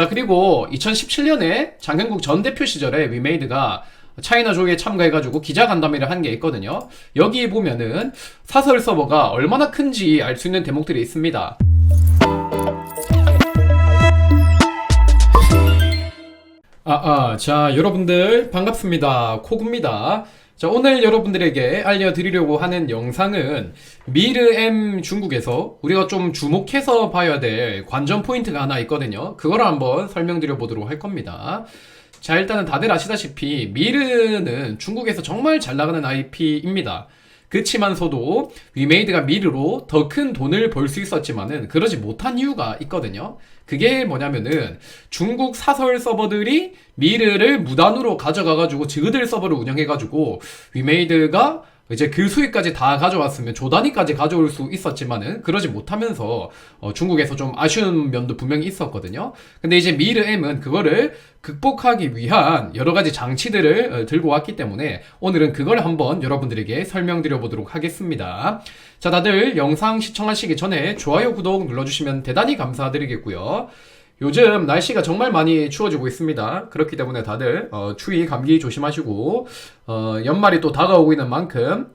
자, 그리고 2017년에 장현국 전 대표 시절에 위메이드가 차이나족에 참가해가지고 기자간담회를 한 게 있거든요. 여기 보면은 사설 서버가 얼마나 큰지 알 수 있는 대목들이 있습니다. 아, 아, 자, 여러분들 반갑습니다. 코구입니다. 자, 오늘 여러분들에게 알려드리려고 하는 영상은 미르엠 중국에서 우리가 좀 주목해서 봐야 될 관전 포인트가 하나 있거든요. 그걸 한번 설명드려 보도록 할 겁니다. 자, 일단은 다들 아시다시피 미르는 중국에서 정말 잘 나가는 IP입니다. 그치만서도 위메이드가 미르로 더 큰 돈을 벌 수 있었지만은 그러지 못한 이유가 있거든요. 그게 뭐냐면은 중국 사설 서버들이 미르를 무단으로 가져가가지고 지그들 서버를 운영해가지고 위메이드가 이제 그 수익까지 다 가져왔으면 조 단위까지 가져올 수 있었지만은 그러지 못하면서 어, 중국에서 좀 아쉬운 면도 분명히 있었거든요. 근데 이제 미르 M은 그거를 극복하기 위한 여러 가지 장치들을 어, 들고 왔기 때문에 오늘은 그걸 한번 여러분들에게 설명드려 보도록 하겠습니다. 자, 다들 영상 시청하시기 전에 좋아요, 구독 눌러주시면 대단히 감사드리겠고요. 요즘 날씨가 정말 많이 추워지고 있습니다. 그렇기 때문에 다들 어, 추위 감기 조심하시고 어, 연말이 또 다가오고 있는 만큼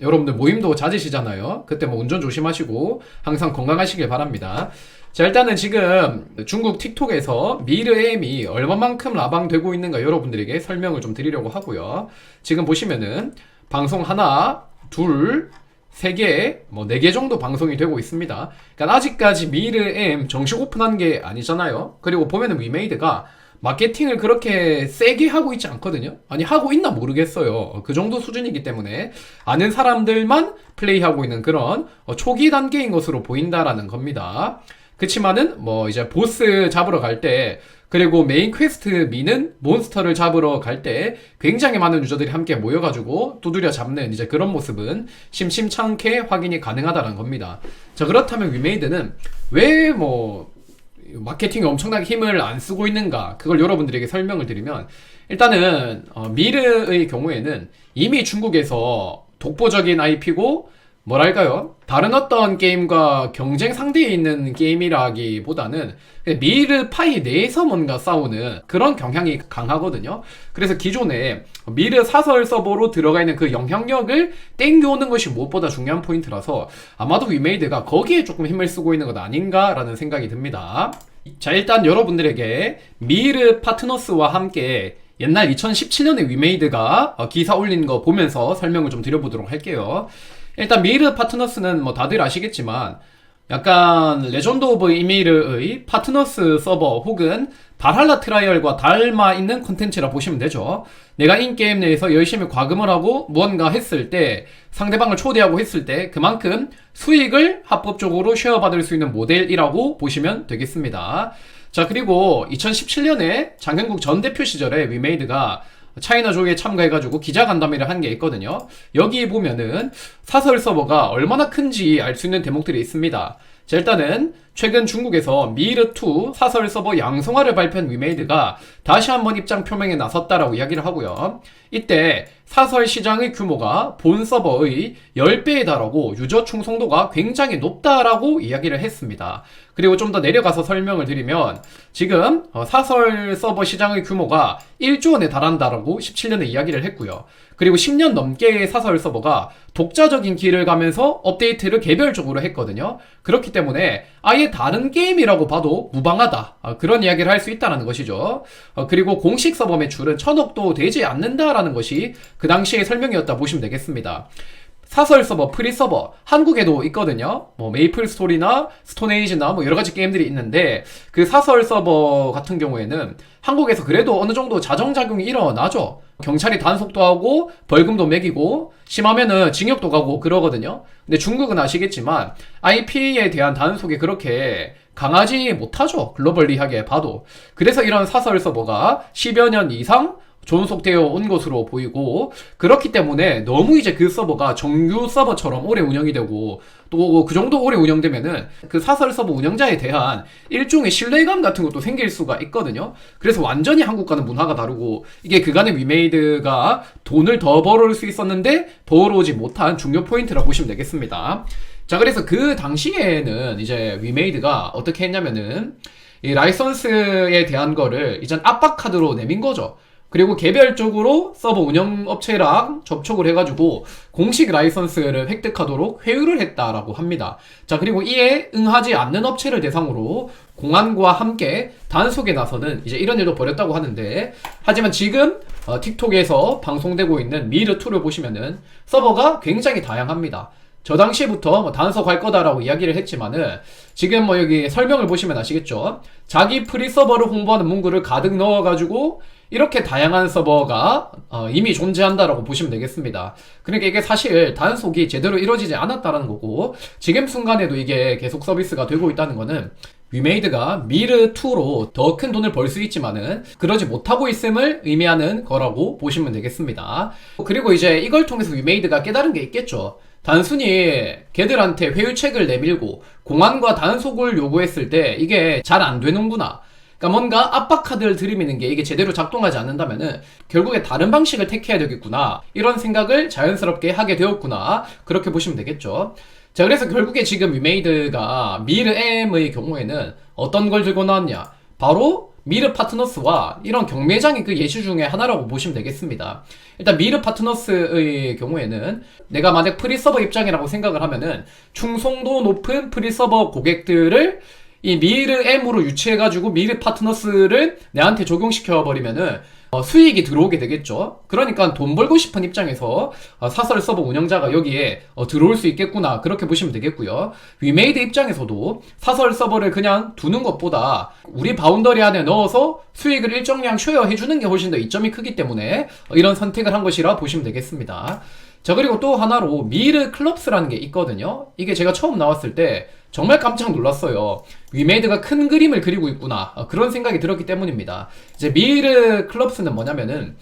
여러분들 모임도 잦으시잖아요. 그때 뭐 운전 조심하시고 항상 건강하시길 바랍니다. 자 일단은 지금 중국 틱톡에서 미르엠이 얼마만큼 라방되고 있는가 여러분들에게 설명을 좀 드리려고 하고요. 지금 보시면은 방송 하나, 둘, 3개, 뭐 4개 정도 방송이 되고 있습니다. 그러니까 아직까지 미르엠 정식 오픈한 게 아니잖아요. 그리고 보면은 위메이드가 마케팅을 그렇게 세게 하고 있지 않거든요. 아니 하고 있나 모르겠어요. 그 정도 수준이기 때문에 아는 사람들만 플레이하고 있는 그런 어, 초기 단계인 것으로 보인다라는 겁니다. 그치만은 뭐 이제 보스 잡으러 갈때 그리고 메인 퀘스트 미는 몬스터를 잡으러 갈 때 굉장히 많은 유저들이 함께 모여가지고 두드려 잡는 이제 그런 모습은 심심찮게 확인이 가능하다는 겁니다. 자 그렇다면 위메이드는 왜 뭐 마케팅에 엄청나게 힘을 안 쓰고 있는가 그걸 여러분들에게 설명을 드리면 일단은 어, 미르의 경우에는 이미 중국에서 독보적인 IP고 뭐랄까요? 다른 어떤 게임과 경쟁 상대에 있는 게임이라기보다는 미르 파이 내에서 뭔가 싸우는 그런 경향이 강하거든요. 그래서 기존에 미르 사설 서버로 들어가 있는 그 영향력을 땡겨오는 것이 무엇보다 중요한 포인트라서 아마도 위메이드가 거기에 조금 힘을 쓰고 있는 것 아닌가라는 생각이 듭니다. 자, 일단 여러분들에게 미르 파트너스와 함께 옛날 2017년에 위메이드가 어, 기사 올린 거 보면서 설명을 좀 드려보도록 할게요. 일단 미르 파트너스는 뭐 다들 아시겠지만 약간 레전드 오브 이메일의 파트너스 서버 혹은 발할라 트라이얼과 닮아 있는 콘텐츠라 보시면 되죠. 내가 인게임 내에서 열심히 과금을 하고 무언가 했을 때 상대방을 초대하고 했을 때 그만큼 수익을 합법적으로 쉐어받을 수 있는 모델이라고 보시면 되겠습니다. 자, 그리고 2017년에 장현국 전 대표 시절에 위메이드가 차이나족에 참가해가지고 기자간담회를 한 게 있거든요. 여기 보면은 사설 서버가 얼마나 큰지 알 수 있는 대목들이 있습니다. 자, 일단은 최근 중국에서 미르2 사설 서버 양성화를 발표한 위메이드가 다시 한번 입장 표명에 나섰다라고 이야기를 하고요. 이때 사설 시장의 규모가 본 서버의 10배에 달하고 유저 충성도가 굉장히 높다라고 이야기를 했습니다. 그리고 좀 더 내려가서 설명을 드리면 지금 어, 사설 서버 시장의 규모가 1조 원에 달한다라고 17년에 이야기를 했고요. 그리고 10년 넘게 사설 서버가 독자적인 길을 가면서 업데이트를 개별적으로 했거든요. 그렇기 때문에 아예 다른 게임이라고 봐도 무방하다. 아, 그런 이야기를 할 수 있다는 것이죠. 어, 그리고 공식 서버 매출은 천억도 되지 않는다라는 것이 그 당시의 설명이었다 보시면 되겠습니다. 사설 서버, 프리 서버, 한국에도 있거든요. 뭐, 메이플 스토리나 스톤에이지나 뭐 여러 가지 게임들이 있는데, 그 사설 서버 같은 경우에는 한국에서 그래도 어느 정도 자정작용이 일어나죠. 경찰이 단속도 하고, 벌금도 매기고, 심하면은 징역도 가고 그러거든요. 근데 중국은 아시겠지만, IP에 대한 단속이 그렇게 강하지 못하죠. 글로벌리하게 봐도. 그래서 이런 사설 서버가 10여 년 이상 존속되어 온 것으로 보이고 그렇기 때문에 너무 이제 그 서버가 정규 서버처럼 오래 운영이 되고 또 그 정도 오래 운영되면은 그 사설 서버 운영자에 대한 일종의 신뢰감 같은 것도 생길 수가 있거든요. 그래서 완전히 한국과는 문화가 다르고 이게 그간의 위메이드가 돈을 더 벌어올 수 있었는데 벌어오지 못한 중요 포인트라 고 보시면 되겠습니다. 자 그래서 그 당시에는 이제 위메이드가 어떻게 했냐면은 이 라이선스에 대한 거를 이젠 압박 카드로 내민 거죠. 그리고 개별적으로 서버 운영업체랑 접촉을 해가지고 공식 라이선스를 획득하도록 회유를 했다라고 합니다. 자, 그리고 이에 응하지 않는 업체를 대상으로 공안과 함께 단속에 나서는 이제 이런 일도 벌였다고 하는데, 하지만 지금 어, 틱톡에서 방송되고 있는 미르2를 보시면은 서버가 굉장히 다양합니다. 저 당시부터 뭐 단속할 거다라고 이야기를 했지만은 지금 뭐 여기 설명을 보시면 아시겠죠? 자기 프리 서버를 홍보하는 문구를 가득 넣어가지고 이렇게 다양한 서버가 어, 이미 존재한다라고 보시면 되겠습니다. 그러니까 이게 사실 단속이 제대로 이루어지지 않았다라는 거고 지금 순간에도 이게 계속 서비스가 되고 있다는 거는 위메이드가 미르2로 더 큰 돈을 벌 수 있지만은 그러지 못하고 있음을 의미하는 거라고 보시면 되겠습니다. 그리고 이제 이걸 통해서 위메이드가 깨달은 게 있겠죠. 단순히 걔들한테 회유책을 내밀고 공안과 단속을 요구했을 때 이게 잘 안 되는구나. 그러니까 뭔가 압박 카드를 들이미는 게 이게 제대로 작동하지 않는다면은 결국에 다른 방식을 택해야 되겠구나. 이런 생각을 자연스럽게 하게 되었구나. 그렇게 보시면 되겠죠. 자, 그래서 결국에 지금 위메이드가 미르 M의 경우에는 어떤 걸 들고 나왔냐? 바로 미르 파트너스와 이런 경매장이 그 예시 중에 하나라고 보시면 되겠습니다. 일단 미르 파트너스의 경우에는 내가 만약 프리서버 입장이라고 생각을 하면은 충성도 높은 프리서버 고객들을 이 미르 M으로 유치해가지고 미르 파트너스를 내한테 적용시켜버리면은 어, 수익이 들어오게 되겠죠. 그러니까 돈 벌고 싶은 입장에서 어, 사설 서버 운영자가 여기에 어, 들어올 수 있겠구나 그렇게 보시면 되겠고요. 위메이드 입장에서도 사설 서버를 그냥 두는 것보다 우리 바운더리 안에 넣어서 수익을 일정량 쉐어해 주는 게 훨씬 더 이점이 크기 때문에 어, 이런 선택을 한 것이라 보시면 되겠습니다. 자 그리고 또 하나로 미르 클럽스라는 게 있거든요. 이게 제가 처음 나왔을 때 정말 깜짝 놀랐어요. 위메이드가 큰 그림을 그리고 있구나. 어, 그런 생각이 들었기 때문입니다. 이제 미르 클럽스는 뭐냐면은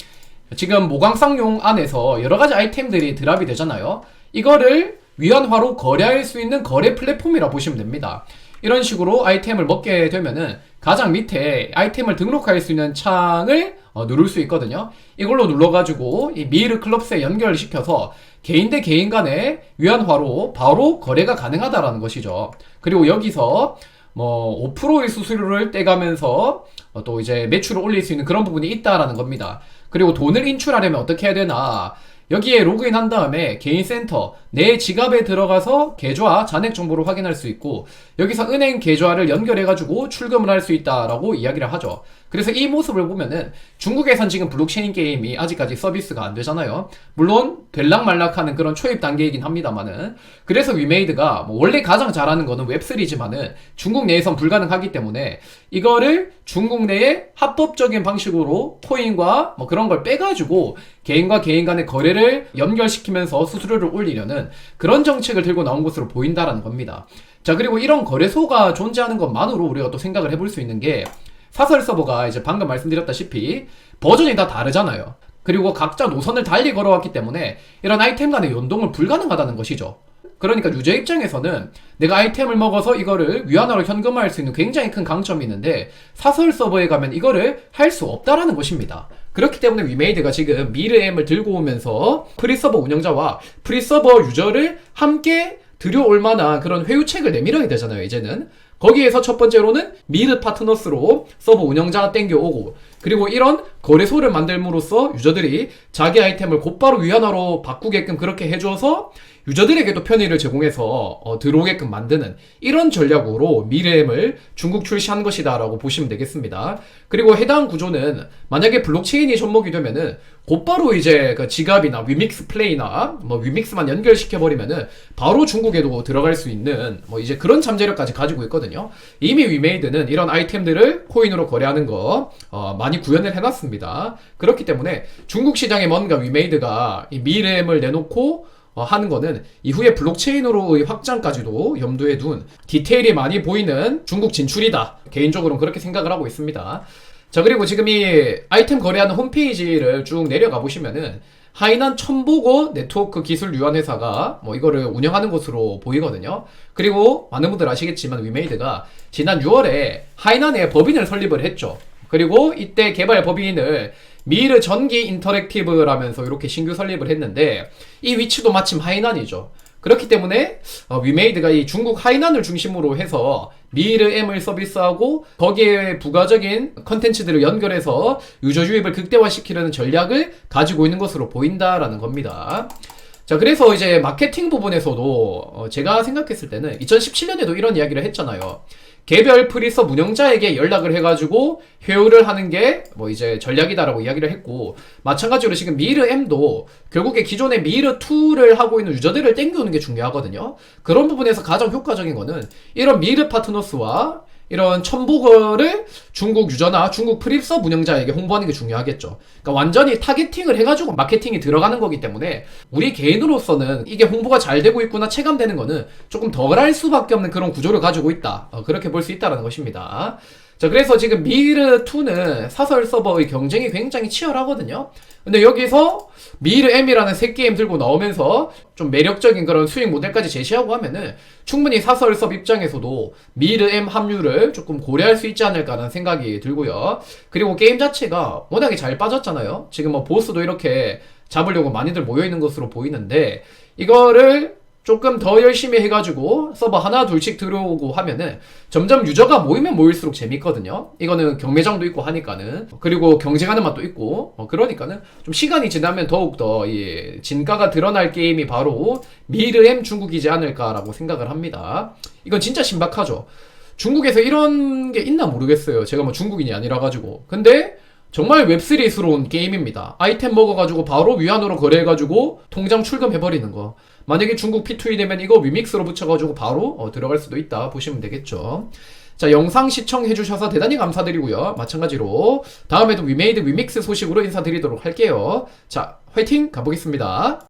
지금 모강쌍용 안에서 여러 가지 아이템들이 드랍이 되잖아요. 이거를 위안화로 거래할 수 있는 거래 플랫폼이라 보시면 됩니다. 이런 식으로 아이템을 먹게 되면은 가장 밑에 아이템을 등록할 수 있는 창을 어, 누를 수 있거든요. 이걸로 눌러가지고 이 미르 클럽스에 연결을 시켜서 개인 대 개인 간의 위안화로 바로 거래가 가능하다라는 것이죠. 그리고 여기서 뭐 5%의 수수료를 떼가면서 어, 또 이제 매출을 올릴 수 있는 그런 부분이 있다라는 겁니다. 그리고 돈을 인출하려면 어떻게 해야 되나? 여기에 로그인 한 다음에 개인 센터 내 지갑에 들어가서 계좌 잔액 정보를 확인할 수 있고 여기서 은행 계좌를 연결해 가지고 출금을 할 수 있다라고 이야기를 하죠. 그래서 이 모습을 보면은 중국에선 지금 블록체인 게임이 아직까지 서비스가 안 되잖아요. 물론 될락말락하는 그런 초입 단계이긴 합니다만은 그래서 위메이드가 뭐 원래 가장 잘하는 거는 웹3지만은 중국 내에선 불가능하기 때문에 이거를 중국 내에 합법적인 방식으로 코인과 뭐 그런 걸 빼가지고 개인과 개인 간의 거래를 연결시키면서 수수료를 올리려는 그런 정책을 들고 나온 것으로 보인다라는 겁니다. 자, 그리고 이런 거래소가 존재하는 것만으로 우리가 또 생각을 해볼 수 있는 게 사설 서버가 이제 방금 말씀드렸다시피 버전이 다 다르잖아요. 그리고 각자 노선을 달리 걸어왔기 때문에 이런 아이템 간의 연동을 불가능하다는 것이죠. 그러니까 유저 입장에서는 내가 아이템을 먹어서 이거를 위안화로 현금화할 수 있는 굉장히 큰 강점이 있는데 사설 서버에 가면 이거를 할 수 없다라는 것입니다. 그렇기 때문에 위메이드가 지금 미르엠을 들고 오면서 프리서버 운영자와 프리서버 유저를 함께 들여올 만한 그런 회유책을 내밀어야 되잖아요, 이제는. 거기에서 첫 번째로는 미르 파트너스로 서버 운영자 땡겨오고 그리고 이런 거래소를 만들므로써 유저들이 자기 아이템을 곧바로 위안화로 바꾸게끔 그렇게 해줘서 유저들에게도 편의를 제공해서 어, 들어오게끔 만드는 이런 전략으로 미래엠을 중국 출시한 것이다라고 보시면 되겠습니다. 그리고 해당 구조는 만약에 블록체인이 접목이 되면은 곧바로 이제 그 지갑이나 위믹스 플레이나 뭐 위믹스만 연결시켜 버리면은 바로 중국에도 들어갈 수 있는 뭐 이제 그런 잠재력까지 가지고 있거든요. 이미 위메이드는 이런 아이템들을 코인으로 거래하는 거 어, 많이 구현을 해놨습니다. 그렇기 때문에 중국 시장에 뭔가 위메이드가 이 미래엠을 내놓고 어, 하는 거는 이후에 블록체인으로의 확장까지도 염두에 둔 디테일이 많이 보이는 중국 진출이다. 개인적으로는 그렇게 생각을 하고 있습니다. 자, 그리고 지금 이 아이템 거래하는 홈페이지를 쭉 내려가 보시면은 하이난 첨보고 네트워크 기술 유한 회사가 뭐 이거를 운영하는 것으로 보이거든요. 그리고 많은 분들 아시겠지만 위메이드가 지난 6월에 하이난에 법인을 설립을 했죠. 그리고 이때 개발 법인을 미르 전기 인터랙티브라면서 이렇게 신규 설립을 했는데 이 위치도 마침 하이난이죠. 그렇기 때문에 어, 위메이드가 이 중국 하이난을 중심으로 해서 미르 M을 서비스하고 거기에 부가적인 컨텐츠들을 연결해서 유저 유입을 극대화시키려는 전략을 가지고 있는 것으로 보인다라는 겁니다. 자, 그래서 이제 마케팅 부분에서도 어, 제가 생각했을 때는 2017년에도 이런 이야기를 했잖아요. 개별 프리서 운영자에게 연락을 해가지고 회유를 하는 게 뭐 이제 전략이다라고 이야기를 했고 마찬가지로 지금 미르 M도 결국에 기존의 미르 2를 하고 있는 유저들을 땡겨오는 게 중요하거든요. 그런 부분에서 가장 효과적인 거는 이런 미르 파트너스와 이런 첨보거를 중국 유저나 중국 프리서 운영자에게 홍보하는 게 중요하겠죠. 그러니까 완전히 타겟팅을 해가지고 마케팅이 들어가는 거기 때문에 우리 개인으로서는 이게 홍보가 잘 되고 있구나 체감되는 거는 조금 덜 할 수밖에 없는 그런 구조를 가지고 있다. 어, 그렇게 볼 수 있다는 것입니다. 자, 그래서 지금 미르2는 사설 서버의 경쟁이 굉장히 치열하거든요. 근데 여기서 미르 M이라는 새 게임 들고 나오면서 좀 매력적인 그런 수익 모델까지 제시하고 하면은 충분히 사설 서버 입장에서도 미르 M 합류를 조금 고려할 수 있지 않을까라는 생각이 들고요. 그리고 게임 자체가 워낙에 잘 빠졌잖아요. 지금 뭐 보스도 이렇게 잡으려고 많이들 모여 있는 것으로 보이는데 이거를 조금 더 열심히 해가지고 서버 하나 둘씩 들어오고 하면은 점점 유저가 모이면 모일수록 재밌거든요. 이거는 경매장도 있고 하니까는 그리고 경쟁하는 맛도 있고 어, 그러니까는 좀 시간이 지나면 더욱 더 이 진가가 드러날 게임이 바로 미르엠 중국이지 않을까라고 생각을 합니다. 이건 진짜 신박하죠. 중국에서 이런 게 있나 모르겠어요. 제가 뭐 중국인이 아니라 가지고 근데 정말 웹3스러운 게임입니다. 아이템 먹어가지고 바로 위안으로 거래해가지고 통장 출금해버리는 거. 만약에 중국 P2E 되면 이거 위믹스로 붙여가지고 바로 어, 들어갈 수도 있다 보시면 되겠죠. 자, 영상 시청해주셔서 대단히 감사드리고요. 마찬가지로 다음에도 위메이드 위믹스 소식으로 인사드리도록 할게요. 자, 화이팅 가보겠습니다.